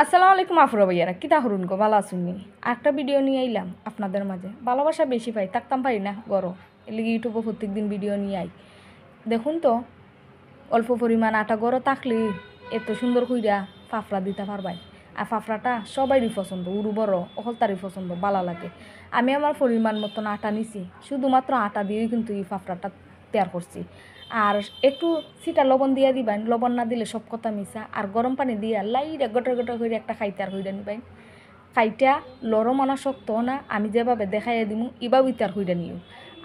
আসসালামু আলাইকুম আফুরা ভাইয়ারা। কিতা হরুন গো, ভালো আসুননি একটা ভিডিও নিয়ে আইলাম আপনাদের মাঝে। ভালোবাসা বেশি পাই, থাকতাম পারি না গরো। এলিগে ইউটিউবে প্রত্যেক দিন ভিডিও নিয়ে আই। দেখুন তো, অল্প পরিমাণ আটা গরো থাকলে এত সুন্দর কইরা ফাফড়া দিতে পারবাই। আর ফাফড়াটা সবারই পছন্দ, উরু বড়, অহলতারই পছন্দ, ভালো লাগে। আমি আমার পরিমাণ মতন আটা নিছি, শুধুমাত্র আটা দিয়েই কিন্তু এই ফাফড়াটা তৈয়ার করছি। আর একটু সিটা লবণ দিয়া দিবেন, লবণ না দিলে সব কথা মিশা আর গরম পানি দিয়া লাইরে গটর গটর করে একটা খাইতে আর হইরা নিবেন। খাইটা লরম আনা শক্ত না, আমি যেভাবে দেখাইয়া দিমু ইবাও ইতার হইরা নিও।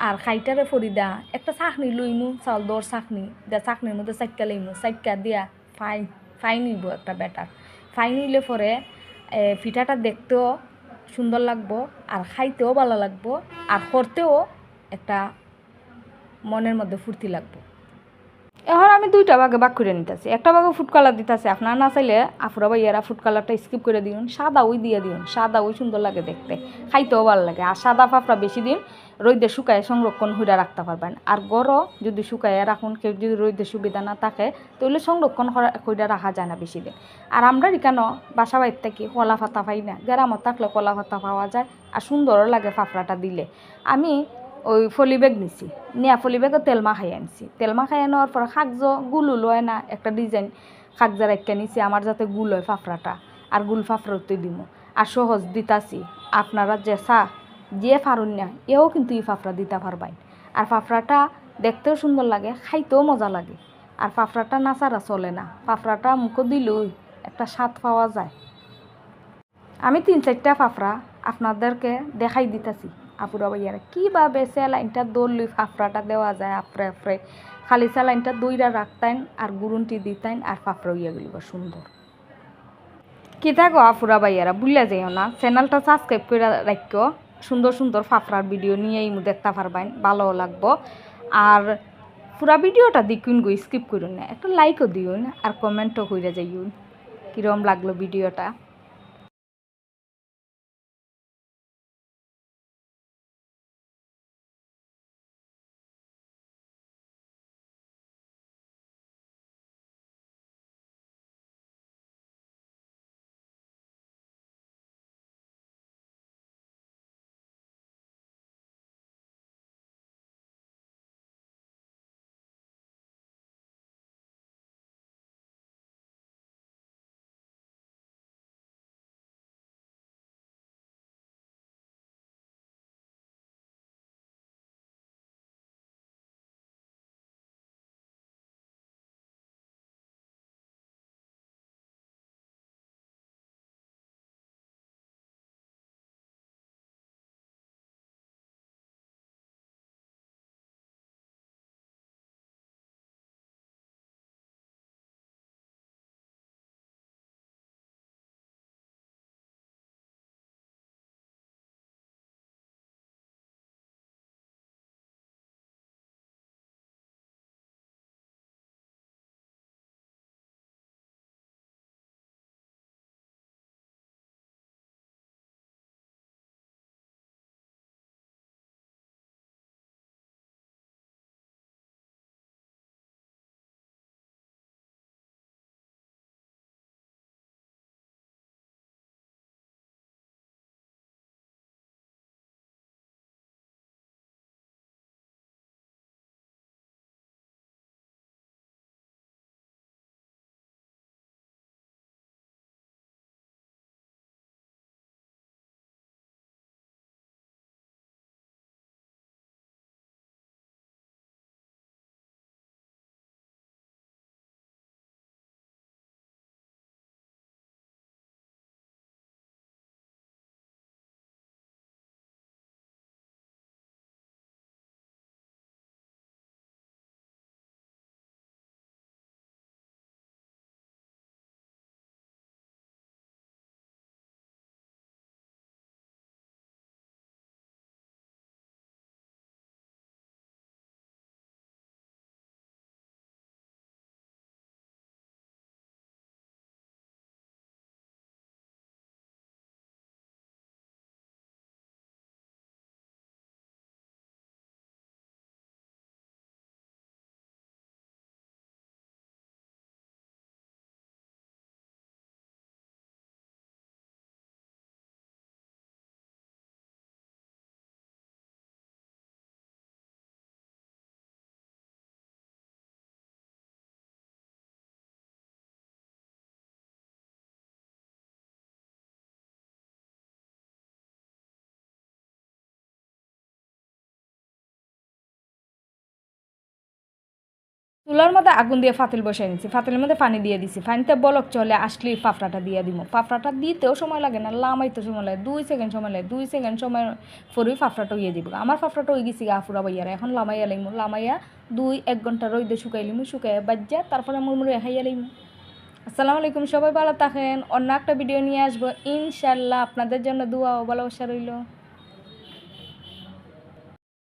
আর খাইটারে ফরিদা একটা চাকনি লইমু চাউল দর চাকনি দা চাকনির মধ্যে চাক্কা লইমু। চাক্কা দিয়া ফাইন ফাইন নিব একটা ব্যাটার। ফাইন নিলে পরে পিঠাটা দেখতেও সুন্দর লাগবো, আর খাইতেও ভালো লাগবো, আর করতেও একটা মনের মধ্যে ফুর্তি লাগবো। এখন আমি দুইটা ভাগে ভাগ করে নিতেছি। একটা ভাগে ফুড কালার দিতেছি, আপনারা না চাইলে আফুরা ভাইয়ারা ফুড কালারটা স্কিপ করে দিন সাদা ওই দিয়ে দিন সাদা ওই সুন্দর লাগে দেখতে, খাইতেও ভালো লাগে। আর সাদা ফাফড়া বেশি দিন রোদে শুকায় সংরক্ষণ হইরা রাখতে পারবেন। আর গরম যদি শুকায় রাখুন, কেউ যদি রোদে সুবিধা না থাকে, তাহলে সংরক্ষণ কইরা রাখা যায় না বেশি দিন। আর আমরা কেন বাসা বাড়ির থেকে কলা ফাতা পাই না? গ্রামত থাকলে কলা ফাতা পাওয়া যায়, আর সুন্দরও লাগে ফাফড়াটা দিলে। আমি ওই ফলি ব্যাগ নিছি। নিয়া ফলি ব্যাগে তেল মাখাই আনছি। তেল মাখাই আনার পর খাকজ গুল লয় না, একটা ডিজাইন খাকজা রাখা নিছি আমার যাতে গুল হয় ফাফড়াটা আর গুল ফাফড়াতে দিব আর সহজ দিতাছি। আপনারা যে চা যে পারুন না, এও কিন্তু ই ফাফড়া দিতে পারবেন আর ফাফড়াটা দেখতেও সুন্দর লাগে, খাইতেও মজা লাগে। আর ফাফড়াটা নাচারা চলে না। ফাফড়াটা মুখো দিলই একটা স্বাদ পাওয়া যায়। আমি তিন চারটা ফাফড়া আপনাদেরকে দেখাই দিতেছি। আপুরা ভাইয়ারা, কীভাবে স্যালাইনটা দৌড়লি ফাফড়াটা দেওয়া যায় আফরে আফরে খালি স্যালাইনটা দইরা রাখতেন আর গুরুনটি দিতেন আর ফাফড়া ইয়ে গেলিব, সুন্দর। কি থাকো আফুরা ভাইয়ারা বুঝলে যাইও না, চ্যানেলটা সাবস্ক্রাইব করে রাখো সুন্দর সুন্দর ফাফড়ার ভিডিও নিয়েই দেখতে পারবেন ভালো লাগবো। আর পুরা ভিডিওটা দেখুন গো স্কিপ করুন না, একটা লাইকও দিউন আর কমেন্টও করে যাইউন। কিরম লাগল ভিডিওটা? চুলার মধ্যে আগুন দিয়ে ফাতিল বসাই নিছি। ফাতিলের মধ্যে পানি দিয়ে দিছি। পানিতে বলক চলে আসলে পাফড়াটা দিয়ে দিব পাফড়াটা দিতেও সময় লাগে না, লামাইতে সময় লাগে, দুই সেকেন্ড সময় লাগে, দুই সেকেন্ড সময় পরেই ফাফড়াটা ইয়ে দিব। আমার ফাফড়াটা হয়ে গেছি আফুরা বাইয়ারা এখন লামাইয়া লাইমু। লামাইয়া দুই, এক ঘণ্টা রইদে শুকাইলিমু শুকাইয়া বাজ্যা তারপরে মুড়মুড়ে খাইয়া লাইমু। আসসালামু আলাইকুম, সবাই ভালো থাকেন। অন্য একটা ভিডিও নিয়ে আসব। ইনশাল্লাহ আপনাদের জন্য দোয়া ও ভালোবাসা রইল।